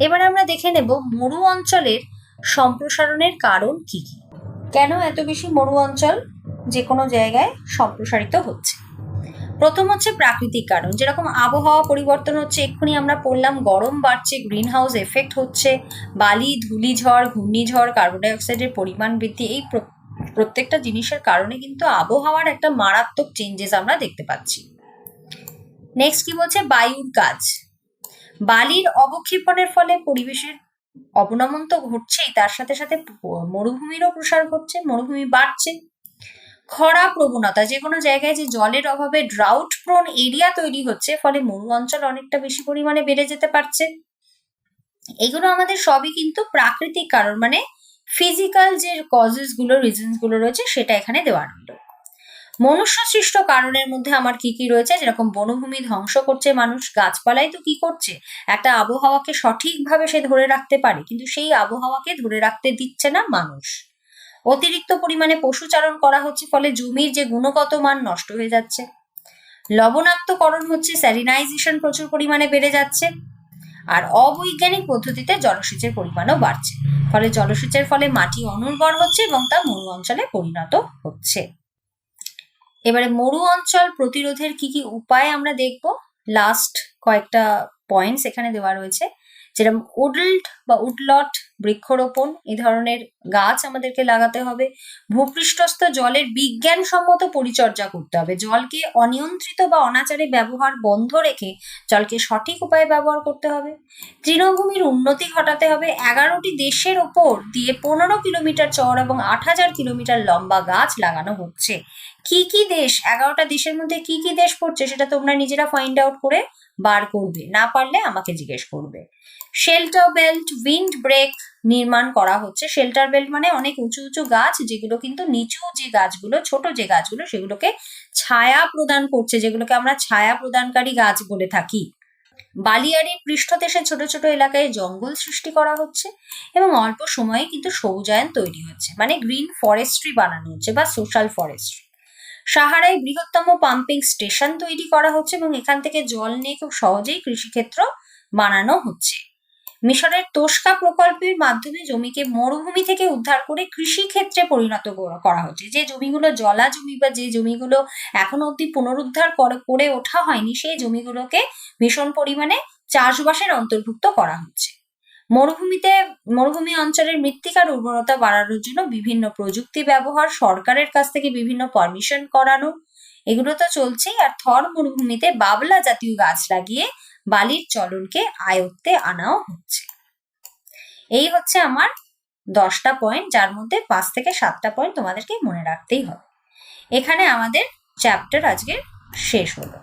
এবার আমরা দেখে নেব মরু অঞ্চলের সম্প্রসারণের কারণ কি কি। কেন এত বেশি মরু অঞ্চল যে কোনো জায়গায় সম্প্রসারিত হচ্ছে? প্রথম হচ্ছে প্রাকৃতিক কারণ। যেরকম আবহাওয়া পরিবর্তন হচ্ছে, এক্ষুনি আমরা পড়লাম গরম বাড়ছে গ্রিন হাউস এফেক্ট হচ্ছে, বালি, ধূলিঝড়, ঘূর্ণিঝড় কার্বন ডাইঅক্সাইডের পরিমাণ বৃদ্ধি, এই প্র- প্রত্যেকটা জিনিসের কারণে কিন্তু আবহাওয়ার একটা মারাত্মক চেঞ্জেস আমরা দেখতে পাচ্ছি। নেক্সট কি বলছে? বায়ুর কাজ। বালির অবক্ষেপণের ফলে পরিবেশের অবনমন তো ঘটছেই, তার সাথে সাথে মরুভূমিরও প্রসার ঘটছে, মরুভূমি বাড়ছে। খরা প্রবণতা, যে কোনো জায়গায় যে জলের অভাবে ড্রাউট প্রোন এরিয়া তৈরি হচ্ছে, ফলে মরু অঞ্চল অনেকটা বেশি পরিমাণে বেড়ে যেতে পারছে। এগুলো আমাদের সবই কিন্তু প্রাকৃতিক কারণ মানে ফিজিক্যাল যে কজেসগুলো রিজনসগুলো রয়েছে, সেটা এখানে দেওয়া রইল মনুষ্য সৃষ্ট কারণের মধ্যে আমার কি কি রয়েছে? যেরকম বনভূমি ধ্বংস করছে মানুষ, গাছপালাই তো কি করছে? একটা আবহাওয়াকে সঠিকভাবে সে ধরে রাখতে পারে, কিন্তু সেই আবহাওয়াকে ধরে রাখতে দিচ্ছে না মানুষ। অতিরিক্ত পরিমাণে পশুচারণ করা হচ্ছে ফলে জমির যে গুণগত মান নষ্ট হয়ে যাচ্ছে। লবণাক্তকরণ হচ্ছে স্যারিনাইজেশন প্রচুর পরিমাণে বেড়ে যাচ্ছে। আর অবৈজ্ঞানিক পদ্ধতিতে জলসেচের পরিমাণও বাড়ছে। ফলে জলসেচের ফলে মাটি অনুর্বর হচ্ছে এবং তা মরু অঞ্চলে পরিণত হচ্ছে। এবারে মরু অঞ্চল প্রতিরোধের কি কি উপায় আমরা দেখব? লাস্ট কয়েকটা পয়েন্টস এখানে দেওয়া রয়েছে। যেরকম উডল্ড বা উডলট বৃক্ষরোপণ এই ধরনের গাছ আমাদেরকে লাগাতে হবে। ভূপৃষ্ঠস্থ জলের বিজ্ঞানসম্মত পরিচর্যা করতে হবে। জলকে অনিয়ন্ত্রিত বা অনাচারে ব্যবহার বন্ধ রেখে জলকে সঠিক উপায়ে ব্যবহার করতে হবে। তৃণভূমির উন্নতি ঘটাতে হবে। এগারোটি দেশের ওপর দিয়ে পনেরো কিলোমিটার চওড়া এবং আট হাজার কিলোমিটার লম্বা গাছ লাগানো হচ্ছে। কি কি দেশ, এগারোটা দেশের মধ্যে কি কি দেশ পড়ছে সেটা তোমরা নিজেরা ফাইন্ড আউট করে বার করবে। না পারলে আমাকে জিজ্ঞেস করবে। শেল্টার বেল্ট উইন্ড ব্রেক নির্মাণ করা হচ্ছে। শেল্টার বেল্ট মানে অনেক উঁচু উঁচু গাছ যেগুলো কিন্তু নিচু যে গাছগুলো, ছোট যে গাছগুলো, সেগুলোকে ছায়া প্রদান করছে, যেগুলোকে আমরা ছায়া প্রদানকারী গাছ বলে থাকি। বালিয়াড়ির পৃষ্ঠদেশে ছোট ছোট এলাকায় জঙ্গল সৃষ্টি করা হচ্ছে এবং অল্প সময়ে কিন্তু সবুজায়ন তৈরি হচ্ছে। মানে গ্রিন ফরেস্ট্রি বানানো হচ্ছে বা সোশ্যাল ফরেস্ট্রি সাহারায় বৃহত্তম পাম্পিং স্টেশন তৈরি করা হচ্ছে এবং এখান থেকে জল নিয়ে খুব সহজেই কৃষিক্ষেত্র বানানো হচ্ছে। মিশরের তোষকা প্রকল্পের মাধ্যমে জমিকে মরুভূমি থেকে উদ্ধার করে কৃষিক্ষেত্রে পরিণত করা- হচ্ছে। যে জমিগুলো জলা জমি বা যে জমিগুলো এখনও অব্দি পুনরুদ্ধার করে ওঠা হয়নি, সেই জমিগুলোকে ভীষণ পরিমাণে চাষবাসের অন্তর্ভুক্ত করা হচ্ছে। মরুভূমিতে, মরুভূমি অঞ্চলের মৃত্তিকার উর্বরতা বাড়ানোর জন্য বিভিন্ন প্রযুক্তি ব্যবহার, সরকারের কাছ থেকে বিভিন্ন পারমিশন করানো, এগুলো তো চলছেই। আর থর মরুভূমিতে বাবলা জাতীয় গাছ লাগিয়ে বালির চলনকে আয়ত্তে আনাও হচ্ছে। এই হচ্ছে আমার দশটা পয়েন্ট যার মধ্যে পাঁচ থেকে সাতটা পয়েন্ট তোমাদেরকে মনে রাখতেই হবে। এখানে আমাদের চ্যাপ্টার আজকে শেষ হলো।